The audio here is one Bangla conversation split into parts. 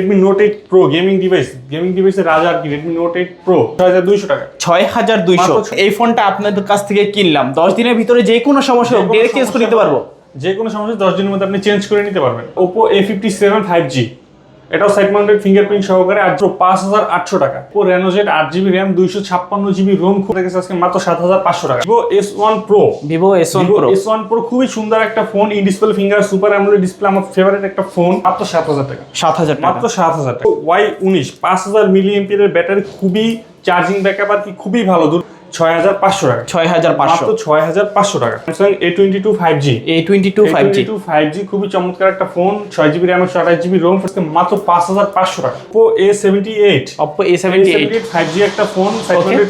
Redmi Note eight Pro gaming device gaming ডিভাইসের রাজা আর কি? রেডমি নোট এইট প্রো ছয় হাজার দুইশো টাকা। ছয় হাজার দুইশো এই ফোনটা আপনাদের কাছ থেকে কিনলাম। দশ দিনের ভিতরে যে কোনো সমস্যা হোক ডিরেক্ট চেঞ্জ করে নিতে পারব। যে কোনো সমস্যা দশ দিনের মধ্যে আপনি চেঞ্জ করে নিতে পারবেন। Oppo A fifty seven five G এটাও সাইড মাউন্টেড ফিঙ্গারপ্রিন্ট সহকারে আর পাঁচ হাজার আটশো টাকা। ও রেনোজেট আট জিবি র্যাম দুইশো ছাপ্পান্ন জিবি রোম খুলে গেছে আজকে মাত্র সাত হাজার পাঁচশো টাকা। Vivo S one Pro Vivo S one Pro S one Pro খুবই সুন্দর একটা phone in display finger super AMOLED display আমার ফেভারিট একটা ফোন মাত্র সাত হাজার টাকা। সাত হাজার মাত্র সাত হাজার টাকা। ওয়াই উনিশ পাঁচ হাজার মিলি এমপিয়ারের ব্যাটারি খুবই চার্জিং ব্যাকআপ আর কি খুবই ভালো। দূর ছয় হাজার পাঁচশো টাকা। ছয় হাজার পাঁচশো। ছয় হাজার পাঁচশো টাকা। Samsung A twenty two five G A twenty two five G two five G খুবই চমৎকার একটা ফোন ছয় জিবি র্যাম একশো আঠাশ জিবি রোম মাত্র পাঁচ হাজার পাঁচশো টাকা। Oppo A seventy eight Oppo A seventy eight five G একটা ফোন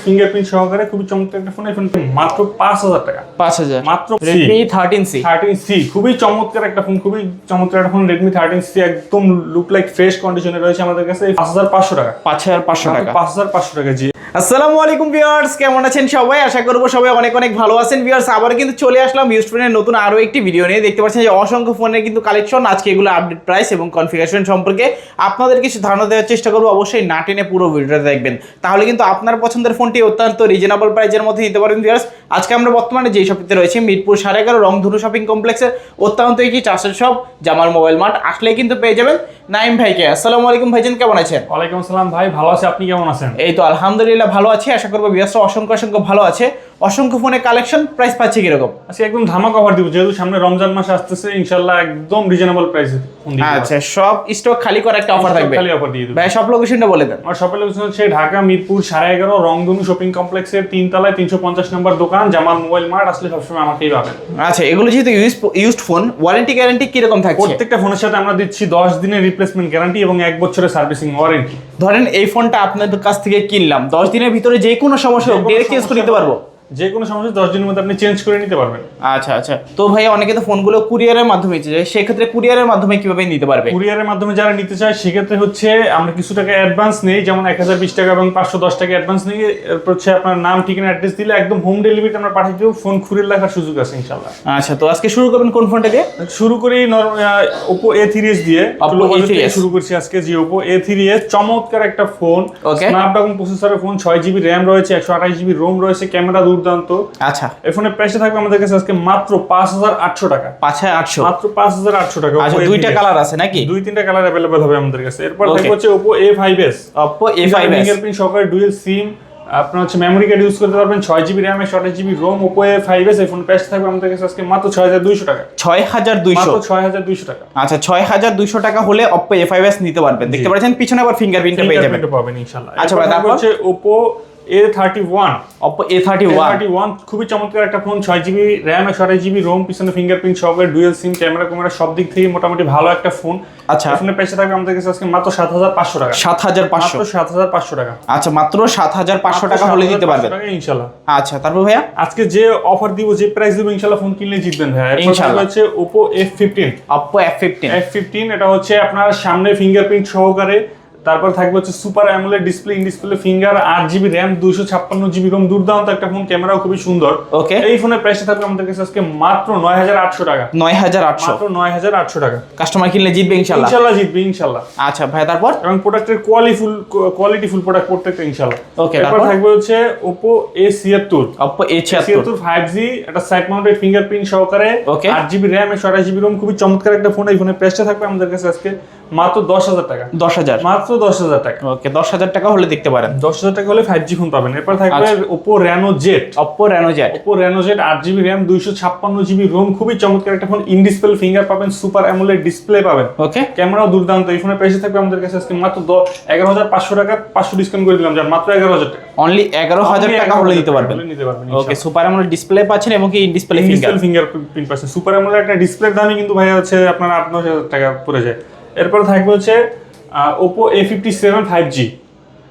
ফিঙ্গারপ্রিন্ট সহকারে খুবই চমৎকার একটা ফোন এই ফোনটা মাত্র পাঁচ হাজার টাকা। পাঁচ হাজার। মাত্র Redmi thirteen C thirteen C খুবই চমৎকার একটা ফোন খুবই চমৎকার একটা ফোন রেডমি থার্টিন সি একদম লুক লাইক ফ্রেশ কন্ডিশনে রয়েছে আমাদের কাছে পাঁচ হাজার পাঁচশো টাকা। পাঁচ হাজার পাঁচশো টাকা। পাঁচ হাজার পাঁচশো টাকা জি আসসালামু আলাইকুম ভিউয়ার্স কেমন আছেন সবাই? আশা করব সবাই অনেক অনেক ভালো আছেন ভিউয়ার্স। আবার কিন্তু চলে আসলাম ইউজ ফোনের নতুন আরও একটি ভিডিও নিয়ে। দেখতে পাচ্ছেন যে অসংখ্য ফোনের কিন্তু কালেকশন আজকে এগুলো আপডেট প্রাইস এবং কনফিগারেশন সম্পর্কে আপনাদের কিছু ধারণা দেওয়ার চেষ্টা করব। অবশ্যই না টেনে পুরো ভিডিওটা দেখবেন। তাহলে কিন্তু আপনার পছন্দের ফোনটি অত্যন্ত রিজনেবল প্রাইসের মধ্যে নিতে পারেন ভিউয়ার্স। আজকে আমরা বর্তমানে যেই শপিতে রয়েছে মিরপুর সাড়ে এগারো রংধনু শপিং কমপ্লেক্সের অত্যন্ত একটি চাষের শপ জামাল মোবাইল মার্ট আসলেই কিন্তু পেয়ে যাবেন নাইম ভাইকে। আসসালামু আলাইকুম ভাইজান কেমন আছেন? ওয়ালাইকুম আসসালাম ভাই ভালো আছে। আপনি কেমন আছেন? এই তো আলহামদুলিল্লাহ ভালো আছি আশা করব বিয়াসরা অসংখ্য অসংখ্য ভালো আছে। অসংখ্য ফোনের কালেকশন প্রাইস পাচ্ছে কীরকম? আজকে একদম ধামাকা অফার দিব যেহেতু সামনে রমজান মাস আসতেছে ইনশাল্লাহ একদম রিজনেবল প্রাইসে ফোন দিব। আচ্ছা সব স্টক খালি করা একটা অফার থাকবে। খালি অফার দিয়ে দেবো। ভাই সব লোকেশনটা বলে দেন। আমার শপের লোকেশন হচ্ছে ঢাকা মিরপুর সাড়ে এগারো রংধনু শপিং কমপ্লেক্সের তিন তলায় তিনশো পঞ্চাশ নম্বর দোকান জামাল মোবাইল মার্ট আসলে সবসময় আমাকেই পাবেন। আচ্ছা এগুলো যেহেতু use used phone warranty guarantee কীরকম থাকছে? প্রত্যেকটা ফোনের সাথে আমরা দিচ্ছি দশ দিনের রিপ্লেসমেন্ট গ্যারান্টি এবং এক বছরের সার্ভিসিং ওয়ারেন্টি ধরেন এই ফোনটা আপনাদের কাছ থেকে কিনলাম দশ দিনের ভিতরে যে কোনো সমস্যা হোক ডিরেক্ট চেঞ্জ করে নিতে পারব। যে কোনো সমস্যা দশ দিনের মধ্যে আপনি চেঞ্জ করে নিতে পারবেন। আচ্ছা আচ্ছা। তো ভাই অনেকে তো ফোনগুলো কুরিয়ারের মাধ্যমে যায় সেক্ষেত্রে কুরিয়ারের মাধ্যমে কীভাবে নিতে পারবে? কুরিয়ারের মাধ্যমে যারা নিতে চায় সেক্ষেত্রে হচ্ছে আমরা কিছু টাকা অ্যাডভান্স নেই যেমন এক হাজার বিশ টাকা এবং পাঁচশো দশ টাকা অ্যাডভান্স নিয়ে এরপর হচ্ছে আপনার নাম ঠিকানা অ্যাড্রেস দিলে একদম হোম ডেলিভারিতে আমরা পাঠিয়ে দেবো ফোন খুঁড়ে রাখার সুযোগ আছে ইনশাল্লাহ আচ্ছা তো আজকে শুরু করবেন কোন ফোনটা দিয়ে? শুরু করি ওপো এ থ্রি এস দিয়ে। Oppo Low budget A3s থেকে শুরু করছি আজকে জি ওপো এ থ্রি এস চমৎকার একটা ফোন. স্ন্যাপড্রাগন প্রসেসরের ফোন ছয় জিবি র্যাম রয়েছে একশো আঠাশ জিবি রোম রয়েছে ক্যামেরা দুর্দান্ত। আচ্ছা। এই ফোনের প্রাইসটা থাকবে আমাদের কাছে আজকে মাত্র পাঁচ হাজার আটশো টাকা। পাঁচ হাজার আটশো। মাত্র পাঁচ হাজার আটশো টাকা আচ্ছা দুইটা কালার আছে নাকি? দুই তিনটা কালার অ্যাভেলেবল হবে আমাদের কাছে। এরপর. থাকবে হচ্ছে Oppo A five S Oppo A five S fingerprint সহকারে ডুয়েল সিম আপনার হচ্ছে মেমোরি কার্ড ইউজ করতে পারবেন। ছয় জিবি র্যাম একশো আঠাশ GB ROM Oppo A five S এই ফোন প্রাইস থাকবে আমাদের কাছে আজকে মাত্র ছয় হাজার দুইশো টাকা। ছয় হাজার দুইশো। মাত্র ছয় হাজার দুইশো টাকা। আচ্ছা ছয় হাজার দুইশো টাকা হলে অপ্পো এ ফাইভ এস নিতে পারবেন। দেখতে। পাচ্ছেন পিছনে আবার ফিঙ্গারপ্রিন্টটা পেয়ে যাবেন। পাবেন ইনশাল্লাহ আচ্ছা তারপর? হচ্ছে Oppo A thirty one Oppo A thirty one thirty one খুবই চমৎকার একটা ফোন ছয় জিবি র্যাম একশো আঠাশ জিবি রোম পিছনে ফিঙ্গারপ্রিন্ট সহকারে ডুয়েল সিম ক্যামেরা ক্যামেরা সব দিক থেকে মোটামুটি ভালো একটা ফোন আচ্ছা। ফোনের প্রাইসটা থাকবে আমাদের কাছে আজকে মাত্র সাত হাজার পাঁচশো টাকা। সাত হাজার পাঁচশো। সাত হাজার পাঁচশো টাকা। আচ্ছা মাত্র সাত হাজার পাঁচশো টাকা হলে দিতে পারবেন। ইনশাল্লাহ। আচ্ছা তারপর ভাইয়া? আজকে যে অফার দিব যে প্রাইস দিব ইনশাল্লাহ ফোন কিনলে জিতবেন ভাই এরপর ইনশাল্লাহ। হচ্ছে Oppo F fifteen Oppo F fifteen F fifteen এটা হচ্ছে আপনার সামনে ফিঙ্গারপ্রিন্ট সহকারে তারপর থাকবে হচ্ছে super AMOLED display in display finger আট জিবি র্যাম দুইশো ছাপ্পান্ন জিবি রোম দুর্দান্ত একটা ফোন ক্যামেরাও খুবই সুন্দর। ওকে এই ফোনের প্রাইসটা থাকবে আমাদের কাছে আজকে মাত্র নয় হাজার আটশো টাকা। নয় হাজার আটশো। মাত্র নয় হাজার আটশো টাকা। কাস্টমার কিনলে জিতবে ইনশাল্লাহ। ইনশাল্লাহ জিতবে ইনশাল্লাহ। আচ্ছা ভাই তারপর? এবং প্রোডাক্টের কোয়ালি ফুল কোয়ালিটি ফুল প্রোডাক্ট প্রত্যেকটা ইনশাল্লাহ। ওকে তারপর? থাকবে হচ্ছে ওপো এ ছিয়াত্তর অপ্পো এ ছিয়াত্তর ছিয়াত্তর ফাইভ জি একটা সাইড মাউন্টেড ফিঙ্গারপ্রিন্ট সহকারে ওকে আট জিবি র্যাম একশো আঠাশ জিবি রোম খুবই চমৎকার একটা ফোন এই ফোনের প্রাইসটা থাকবে আমাদের কাছে আজকে মাত্র দশ হাজার টাকা। দশ হাজার। মাত্র দশ হাজার টাকা। ওকে দশ হাজার টাকা হলে দেখতে পারেন। দশ হাজার টাকা হলে ফাইভ জি ফোন পাবেন। এরপর থাকবে। Oppo Reno Z Oppo Reno Z Oppo Reno Z আট জিবি র্যাম দুইশো ছাপ্পান্ন জিবি রোম খুবই চমৎকার একটা ফোন ইন ডিসপ্লে ফিঙ্গার পাবেন সুপার অ্যামোলেড ডিসপ্লে পাবেন। ওকে। ক্যামেরাও দুর্দান্ত। এই ফোনের প্রাইসে থাকবে আমাদের কাছে আজকে মাত্র এগারো হাজার পাঁচশো টাকা। পাঁচশো ডিসকাউন্ট করে দিলাম যার মাত্র এগারো হাজার টাকা। অনলি এগারো হাজার টাকা হলে নিতে পারবেন। ওকে সুপার আমল ডিসপ্লে পাচ্ছেন এবং কি ডিসপ্লে ফিঙ্গার ফিঙ্গার প্রিন্ট পাচ্ছেন। সুপার অ্যামোলেড একটা ডিসপ্লের দামই কিন্তু ভাই হচ্ছে আপনার আট নয় হাজার টাকা পড়ে যায়। এরপর থাকবে হচ্ছে Oppo A fifty seven five G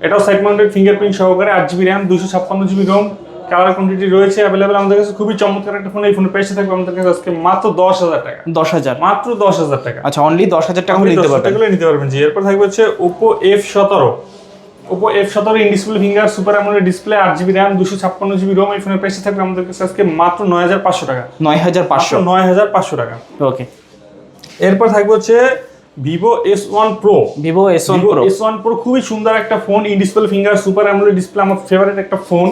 এটাও সাইড মাউন্টেড ফিঙ্গারপ্রিন্ট সহকারে আট জিবি র্যাম দুশো ছাপ্পান্ন জিবি রোম কালার কোয়ান্টিটি রয়েছে অ্যাভেলেবেল আমাদের কাছে খুবই চমৎকার একটা ফোন এই ফোনের প্রাইসে থাকবে আমাদের কাছে আজকে মাত্র দশ হাজার টাকা। দশ হাজার। মাত্র দশ হাজার টাকা। আচ্ছা অনলি দশ হাজার টাকা 10,000 পারবেন। নিতে পারবেন জি। এরপর থাকবে হচ্ছে ওপো এফ সতেরো। ওপো এফ সতেরো in display finger super AMOLED display আট জিবি র্যাম দুশো ছাপ্পান্ন জিবি রোম এই ফোনের প্রাইসে থাকবে আমাদের কাছে আজকে মাত্র নয় হাজার পাঁচশো টাকা। নয় হাজার পাঁচশো। নয় হাজার পাঁচশো টাকা। ওকে। এরপর থাকবে হচ্ছে Vivo S one Pro Vivo S one Pro S one Pro খুবই সুন্দর একটা phone in display finger super AMOLED display আমার ফেভারিট একটা ফোন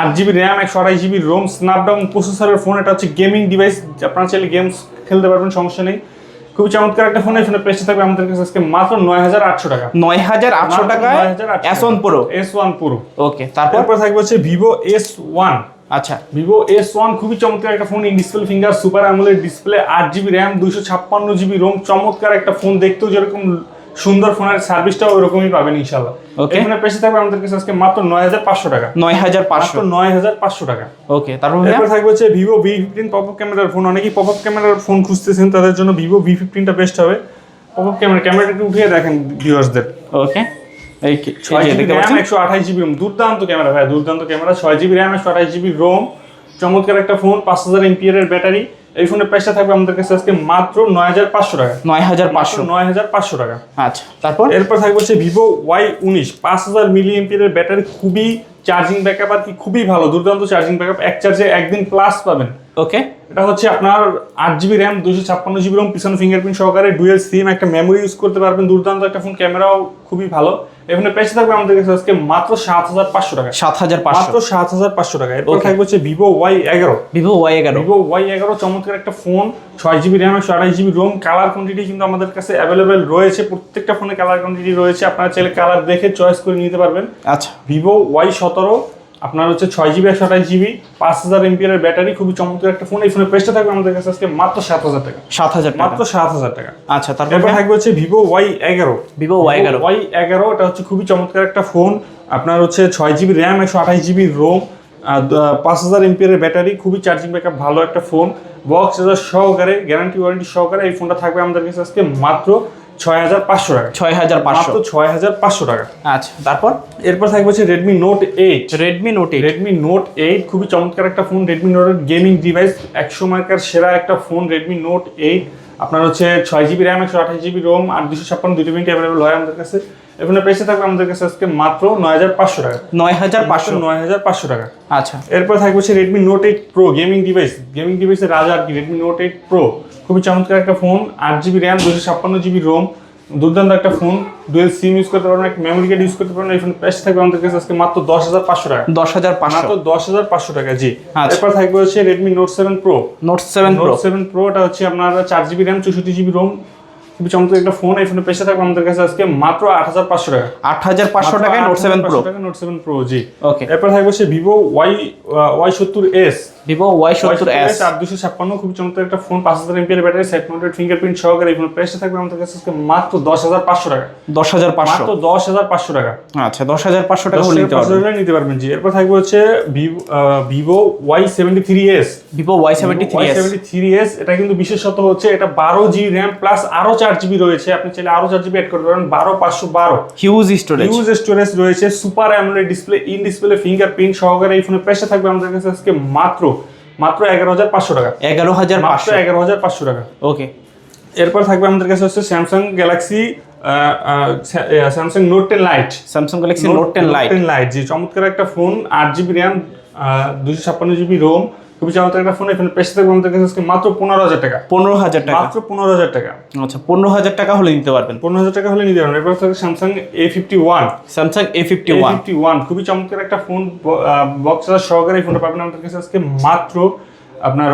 আট জিবি র্যাম একশো আড়াই জিবি রোম স্ন্যাপড্রাগন প্রসেসরের ফোন এটা হচ্ছে গেমিং ডিভাইস আপনারা চাইলে গেমস খেলতে পারবেন সমস্যা নেই। খুবই চমৎকার একটা ফোন এই ফোনের থাকবে আমাদের কাছে আজকে মাত্র নয় হাজার আটশো টাকা। নয় হাজার আটশো টাকায় S one Pro S one Pro okay তারপর? থাকবে হচ্ছে ভিভো এস ওয়ান আচ্ছা ভিভো এস ওয়ান খুবই চমৎকার একটা phone in display finger super AMOLED display আট জিবি র্যাম দুইশো ছাপ্পান্ন জিবি রোম চমৎকার একটা ফোন দেখতেও যেরকম সুন্দর ফোনের সার্ভিসটাও ওরকমই পাবেন ইনশাল্লাহ Okay. এখানে পেশে থাকবে আমাদের কাছে আজকে মাত্র নয় হাজার পাঁচশো টাকা। নয় হাজার পাঁচশো। নয় হাজার পাঁচশো টাকা। ওকে তারপর এরপর থাকবে হচ্ছে Vivo V fifteen pop up ক্যামেরার ফোন অনেকেই পপ আপ ক্যামেরার ফোন খুঁজতেছেন তাদের জন্য ভিভো ভি ফিফটিনটা বেস্ট হবে। পপ আপ ক্যামেরা ক্যামেরাটা একটু উঠিয়ে দেখেন ভিউয়ার্সদের ওকে এই দুর্দান্ত ক্যামেরা ভাই দুর্দান্ত ক্যামেরা। ছয় জিবি র্যাম একশো আঠাশ জিবি রোম চমৎকার একটা ফোন পাঁচ হাজার এমপিয়ার এর ব্যাটারি। এই ফোনের প্রাইসটা থাকবে আমাদের কাছে আজকে মাত্র নয় হাজার পাঁচশো টাকা। নয় হাজার পাঁচশো। নয় হাজার পাঁচশো টাকা। আচ্ছা তারপর? এরপর থাকবে হচ্ছে ভিভো ওয়াই উনিশ পাঁচ হাজার মিলি এমপিয়ার ব্যাটারি খুবই চার্জিং ব্যাকআপ আর কি খুবই ভালো দুর্দান্ত চার্জিং ব্যাকআপ এক চার্জে একদিন প্লাস পাবেন। ওকে এটা হচ্ছে আপনার আট জিবি র্যাম দুশো ছাপ্পান্ন জিবি রোম পিছনে ফিঙ্গারপ্রিন্ট সহকারে ডুয়েল সিম একটা মেমোরি ইউজ করতে পারবেন। দুর্দান্ত একটা ফোন ক্যামেরাও খুবই ভালো। এখানে প্রাইস থাকবে আমাদের কাছে আজকে মাত্র সাত হাজার পাঁচশো টাকা। সাত হাজার পাঁচশো। মাত্র সাত হাজার পাঁচশো টাকা। এরপর থাকবে হচ্ছে ভিভো ওয়াই এগারো। ভিভো ওয়াই এগারো। ভিভো ওয়াই এগারো চমৎকার একটা ফোন ছয় জিবি র্যাম একশো আড়াই জিবি রোম কালার কোয়ান্টিটি কিন্তু আমাদের কাছে অ্যাভেলেবেল রয়েছে। প্রত্যেকটা ফোনে কালার কোয়ান্টিটি রয়েছে। আপনারা চাইলে কালার দেখে চয়েস করে নিতে পারবেন। আচ্ছা। ভিভো ওয়াই সতেরো আপনার হচ্ছে ছয় জিবি একশো আঠাশ জিবি পাঁচ হাজার এমপিয়ার ব্যাটারি খুবই চমৎকার একটা ফোন এই ফোনের প্রাইসটা থাকবে আমাদের কাছে আজকে মাত্র সাত হাজার টাকা। সাত হাজার মাত্র সাত হাজার টাকা। আচ্ছা তারপর থাকবে হচ্ছে ভিভো ওয়াই এগারো। ভিভো ওয়াই এগারো। ওয়াই এগারো এটা হচ্ছে খুবই চমৎকার একটা ফোন আপনার হচ্ছে ছয় জিবি র্যাম একশো আঠাশ জিবি রোম পাঁচ হাজার এমপিয়ার ব্যাটারি খুবই চার্জিং ব্যাকআপ ভালো একটা ফোন বক্স সহকারে গ্যারান্টি ওয়ারেন্টি সহকারে এই ফোনটা থাকবে আমাদের কাছে আজকে মাত্র ছয় হাজার পাঁচশো টাকা। ছয় হাজার পাঁচশো। ছয় হাজার পাঁচশো টাকা। আচ্ছা তারপর? এরপর থাকবে হচ্ছে Redmi Note eight Redmi Note eight Redmi Note eight খুবই চমৎকার একটা phone Redmi Note gaming device একশো মার্কার সেরা একটা ফোন রেডমি নোট এইট আপনার হচ্ছে ছয় জিবি র্যাম একশো আঠাশ জিবি রোম আর দুশো ছাপ্পান্ন দুটো মিনিট অ্যাভেলেবল হয় আমাদের কাছে। এখানে পেসে থাকবে আমাদের কাছে আজকে মাত্র নয় হাজার পাঁচশো টাকা। নয় হাজার পাঁচশো? নয় হাজার পাঁচশো টাকা। আচ্ছা। এরপর থাকবে হচ্ছে Redmi Note eight Pro gaming device gaming ডিভাইসের রাজা আর কি রেডমি নোট এইট প্রো খুবই চমৎকার একটা ফোন আট জিবি র্যাম দুশো ছাপ্পান্ন জিবি রোম দুর্দান্ত একটা ফোন ডুয়েল সিম ইউজ করতে পারবেন একটা মেমোরি কার্ড ইউজ করতে পারবেন। এই ফোন প্রাইস থাকবে আমাদের কাছে আজকে মাত্র দশ হাজার পাঁচশো টাকা। দশ হাজার মাত্র দশ হাজার পাঁচশো টাকা জি। আচ্ছা। এরপর থাকবে হচ্ছে Redmi Note seven Pro Note seven Note seven Pro এটা হচ্ছে আপনার চার জিবি র্যাম চৌষট্টি জিবি রোম খুবই চমৎকার একটা ফোন এই ফোনের পেশা থাকবে আমাদের কাছে আজকে মাত্র আট হাজার পাঁচশো টাকা। আট হাজার পাঁচশো টাকায় Note seven Pro Note seven Pro জি। ওকে এরপর থাকবে সে ভিভো ওয়াই ওয়াই সত্তর এস ভিভো ওয়াই সত্তর এস চার দুশো ছাপ্পান্ন খুব চমৎকার একটা ফোন পাঁচ হাজার ampere battery side mounted fingerprint সহকারে এই ফোনের প্রাইসটা থাকবে আমাদের কাছে আজকে মাত্র দশ হাজার পাঁচশো টাকা। দশ হাজার পাঁচশো। মাত্র দশ হাজার পাঁচশো টাকা। আচ্ছা দশ হাজার পাঁচশো টাকা নিতে পারবেন নিতে পারবেন জি। এরপর থাকবে হচ্ছে Vivo Vivo Y seventy three S Vivo Y seventy three S seventy three S এটা কিন্তু বিশেষত হচ্ছে এটা বারো জি র্যাম প্লাস আরও চার জিবি রয়েছে। আপনি চাইলে আরও চার জিবি অ্যাড করতে পারেন বারো পাঁচশো বারো। হিউজ স্টোরেজ হিউজ স্টোরেজ রয়েছে super AMOLED display in display fingerprint সহকারে এই ফোনের প্রাইসটা থাকবে আমাদের কাছে আজকে মাত্র মাত্র এগারো হাজার পাঁচশো টাকা। এগারো হাজার পাঁচশো। এগারো হাজার পাঁচশো টাকা। ওকে। এরপর থাকবে আমাদের কাছে হচ্ছে Samsung Galaxy Samsung Note ten Lite Samsung Galaxy Note ten Lite ten Lite যে চমৎকার একটা ফোন আট জিবি র্যাম দুশো ছাপ্পান্ন জিবি রোম খুবই চমৎকার একটা ফোন এখানে প্রাইস থাকবে আমাদের কাছে মাত্র পনেরো হাজার টাকা। পনেরো হাজার টাকা। মাত্র পনেরো হাজার টাকা। আচ্ছা পনেরো হাজার টাকা হলে নিতে পারবেন। পনেরো হাজার টাকা হলে নিতে পারবেন। এরপর থাকবে Samsung A fifty one Samsung A fifty one fifty one খুবই চমৎকার একটা ফোন বক্স সহকারে এই ফোনটা পাবেন আমাদের কাছে আজকে মাত্র আপনার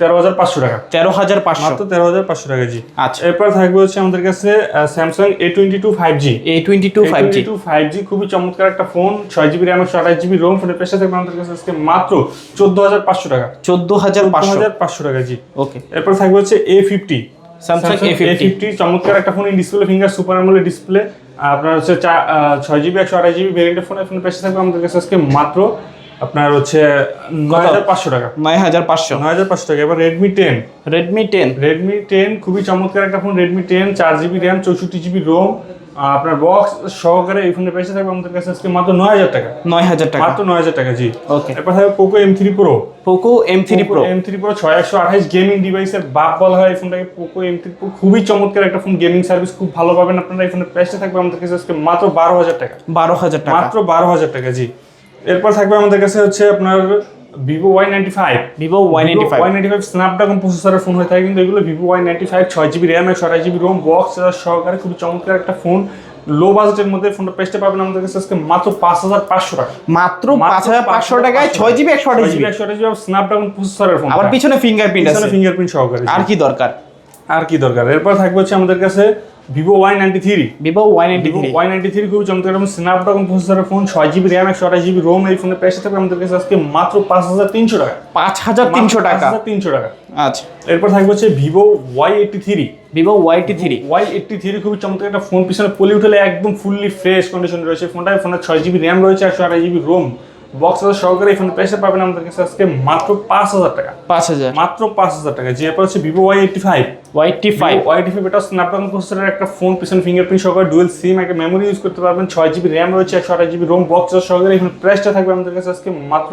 তেরো হাজার পাঁচশো টাকা। তেরো হাজার পাঁচশো। মাত্র তেরো হাজার পাঁচশো টাকা জি। আচ্ছা। এরপর থাকবে হচ্ছে আমাদের কাছে Samsung A twenty two five G A twenty two five G two five G খুবই চমৎকার একটা ফোন ছয় জিবি র্যাম একশো আঠাশ জিবি রোম ফোনের পেশা থাকবে আমাদের কাছে আজকে মাত্র চোদ্দ হাজার পাঁচশো টাকা। চোদ্দ হাজার পাঁচশো। হাজার পাঁচশো টাকা জি। ওকে। এরপর থাকবে হচ্ছে A fifty Samsung A fifty চমৎকার একটা phone display finger super AMOLED display আপনার হচ্ছে ছয় জিবি একশো আঠাশ জিবি ভেরিয়েন্টের ফোন ফোনের পেশা থাকবে আমাদের কাছে আজকে মাত্র আপনার হচ্ছে নয় হাজার পাঁচশো টাকা। নয় হাজার পাঁচশো। নয় হাজার পাঁচশো টাকা। এবার Redmi ten Redmi ten Redmi ten খুবই চমৎকার একটা ফোন রেডমি টেন চার জিবি র্যাম চৌষট্টি জিবি রোম আপনার বক্স সহকারে এই ফোনের প্রাইসে থাকবে আমাদের কাছে আজকে মাত্র নয় হাজার টাকা। নয় হাজার টাকা। মাত্র নয় হাজার টাকা জি। ওকে এরপর থাকবে Poco M three Pro Poco M three Pro M three Pro ছয় একশো আঠাইশ গেমিং ডিভাইসের বাপ বলা হয় এই ফোনটাকে পোকো এম থ্রি প্রো খুবই চমৎকার একটা ফোন গেমিং সার্ভিস খুব ভালো পাবেন আপনারা। এই ফোনের প্রাইসটা থাকবে আমাদের কাছে আজকে মাত্র বারো হাজার টাকা। বারো হাজার টাকা। মাত্র বারো হাজার টাকা জি। এরপর থাকবে আমাদের কাছে হচ্ছে আপনার Vivo Y ninety five Vivo Y ninety five Y ninety five Snapdragon প্রসেসরের ফোন হয়ে থাকে কিন্তু এগুলো ভিভো ওয়াই নাইনটি ফাইভ ছয় জিবি র্যাম একশো আঠাশ জিবি রোম বক্স সহকারে খুবই চমৎকার একটা ফোন লো বাজেটের মধ্যে ফোনটা পেস্টে পাবেন আমাদের কাছে আজকে মাত্র পাঁচ হাজার পাঁচশো টাকা। মাত্র পাঁচ হাজার পাঁচশো টাকায় ছয় জিবি একশো আঠাশ জিবি একশো আঠাশ জিবি স্ন্যাপড্রাগন প্রসেসরের ফোন আবার পিছনে ফিঙ্গারপ্রিন্ট আছে। ফিঙ্গারপ্রিন্ট সহকারে। আর কি দরকার? আর কি দরকার? এরপর থাকবে হচ্ছে আমাদের কাছে Vivo Y ninety three Vivo Y ninety three Y ninety three খুবই চমৎকার এবং স্ন্যাপড্রাগন প্রসেসরের ফোন ছয় জিবি র্যাম একশো আঠাশ জিবি রোম এই ফোনের প্রাইস থাকবে আমাদের কাছে আজকে মাত্র পাঁচ হাজার তিনশো টাকা পাঁচ হাজার তিনশো টাকা তিনশো টাকা আচ্ছা এরপর থাকবে হচ্ছে Vivo Y eighty three Vivo Y eighty three Y eighty three খুবই চমৎকার একটা ফোন পিছনে পলি উঠলে একদম ফুললি ফ্রেশ কন্ডিশন রয়েছে ফোনটায় ফোনের ছয় জিবি র্যাম রয়েছে একশো আঠাশ জিবি রোম বক্স সহকারে এই ফোন প্রাইসে পাবেন আমাদের কাছে আজকে মাত্র পাঁচ হাজার টাকা। পাঁচ হাজার। মাত্র পাঁচ হাজার টাকা। যে এরপর হচ্ছে Vivo Y eighty five Y eighty five Y eighty five এটা স্ন্যাপড্রাগন প্রসেসরের একটা ফোন পিছন ফিঙ্গারপ্রিন্ট সহকারে ডুয়েল সিম একটা মেমোরি ইউজ করতে পারবেন ছয় জিবি র্যাম রয়েছে একশো আঠাশ জিবি রোম বক্স সহকারে এই প্রাইসটা থাকবে আমাদের কাছে আজকে মাত্র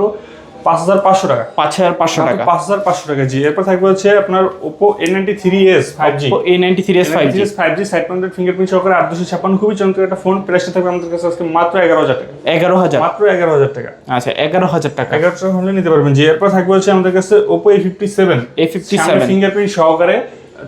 পাঁচ হাজার পাঁচশো টাকা। পাঁচ হাজার পাঁচশো টাকা। পাঁচ হাজার পাঁচশো টাকা জি। এরপর থাকবে হচ্ছে আপনার Oppo A ninety three S five G A ninety three S five G five G side mounted fingerprint সহকারে আট দুশো ছাপ্পান্ন খুবই চমৎকার একটা ফোন প্রাইসটা থাকবে আমাদের কাছে আজকে মাত্র এগারো হাজার টাকা। এগারো হাজার। মাত্র এগারো হাজার টাকা। আচ্ছা এগারো হাজার টাকা। এগারো টাকা হলে নিতে পারবেন জি। এরপর থাকবে হচ্ছে আমাদের কাছে Oppo A fifty seven A57 fingerprint সহকারে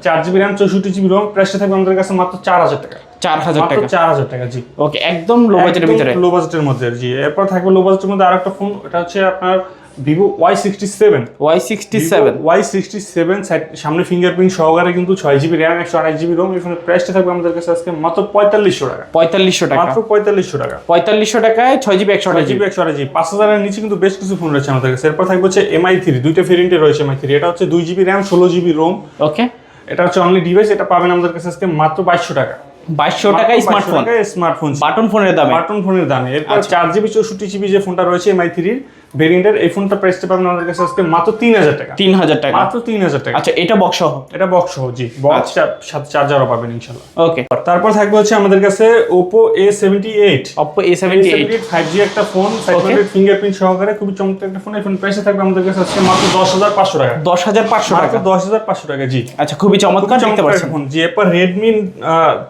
চার জিবি র্যাম চৌষট্টি জিবি রোম প্রাইসটা থাকবে আমাদের কাছে মাত্র চার হাজার টাকা। চার হাজার টাকা। চার হাজার টাকা জি। ওকে একদম লো বাজেটের ভিতরে। লো বাজেটের মধ্যে জি। এরপর থাকবে লো বাজেটের মধ্যে আরেকটা ফোন এটা হচ্ছে আপনার Vivo Y sixty seven Y sixty seven Y sixty seven সামনে ফিঙ্গারপ্রিন্ট সহকারে কিন্তু ছয় জিবি র্যাম একশো আঠাশ জিবি রোম এই ফোনের প্রাইসটা থাকবে আমাদের কাছে আজকে মাত্র পঁয়তাল্লিশশো টাকা। পঁয়তাল্লিশশো টাকা। মাত্র পঁয়তাল্লিশশো টাকা। পঁয়তাল্লিশশো টাকায় ছয় জিবি একশো আঠাশ জিবি একশো আঠাশ জিবি পাঁচ হাজারের নিচে কিন্তু বেশ কিছু ফোন রয়েছে আমাদের কাছে। এরপর থাকবে হচ্ছে এমআই থ্রি দুইটা ভেরিয়েন্টে রয়েছে এমআই থ্রি এটা হচ্ছে দুই জিবি র্যাম ষোলো জিবি রোম ওকে এটা হচ্ছে অনলি ডিভাইস এটা পাবেন আমাদের কাছে আজকে মাত্র বাইশশো টাকা। বাইশশো টাকায় স্মার্টফোন স্মার্টফোন বাটন ফোনের দামে। বাটন ফোনের দামে। এরপর আচ্ছা। চার জিবি চৌষট্টি জিবি যে ফোনটা রয়েছে এমআই থ্রির ভেরিয়েন্টের এই ফোনটা প্রাইসটা পাবেন আমাদের কাছে আজকে মাত্র তিন হাজার টাকা। তিন হাজার টাকা। মাত্র তিন হাজার টাকা। আচ্ছা এটা বক্স সহ? এটা বক্স সহ জি। বক্স সাথে চার্জারও পাবেন ইনশাল্লাহ ওকে তারপর থাকবে হচ্ছে আমাদের কাছে Oppo A seventy eight Oppo A seventy eight five G একটা ফোন ফাইভ হান্ড্রেড ফিঙ্গারপ্রিন্ট সহকারে খুবই চমৎকার একটা ফোন এই ফোন প্রাইসে থাকবে আমাদের কাছে আজকে মাত্র দশ হাজার পাঁচশো টাকা। দশ হাজার পাঁচশো টাকা? দশ হাজার পাঁচশো টাকা জি। আচ্ছা খুবই চমৎকার দেখতে পাচ্ছেন। ফোন জি। এরপর Redmi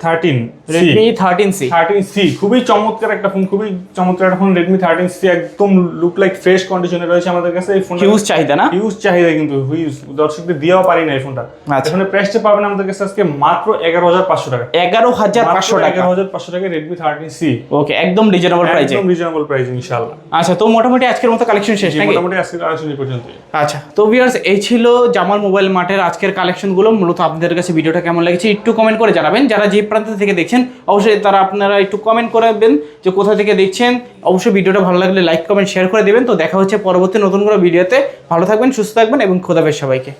thirteen Redmi thirteen C thirteen C খুবই চমৎকার একটা ফোন খুবই চমৎকার একটা ফোন রেডমি থার্টিন সি একদম লুক লাইক ফ্রেশ কন্ডিশনে রয়েছে আমাদের কাছে এই ফোন হিউজ চাহিদা না? হিউজ চাহিদা কিন্তু হিউজ দর্শকদের দিয়েও পারি না এই ফোনটা। এখানে প্রাইসটা পাবেন আমাদের কাছে আজকে মাত্র এগারো হাজার পাঁচশো টাকা। এগারো হাজার পাঁচশো টাকা। এগারো হাজার পাঁচশো টাকা রেডমি থার্টিন সি ওকে একদম রিজনেবল প্রাইসে একদম রিজনেবল প্রাইস ইনশাআল্লাহ। আচ্ছা তো মোটামুটি আজকের মতো কালেকশন শেষ মোটামুটি আজকের আলোচনা এই পর্যন্তই। আচ্ছা তো ভিউয়ার্স এই ছিল জামাল মোবাইল মার্টের আজকের কালেকশনগুলো মূলত আপনাদের কাছে ভিডিওটা কেমন লেগেছে একটু কমেন্ট করে জানাবেন। যারা যে প্রান্ত থেকে দেখছেন অবশ্যই তারা আপনারা একটু কমেন্ট করবেন যে কোথা থেকে দেখছেন। অবশ্যই ভিডিওটা ভালো লাগলে লাইক কমেন্ট শেয়ার করে দেবেন। তো দেখা হচ্ছে পরবর্তী নতুন কোনো ভিডিওতে। ভালো থাকবেন সুস্থ থাকবেন এবং খোদাবের সবাইকে।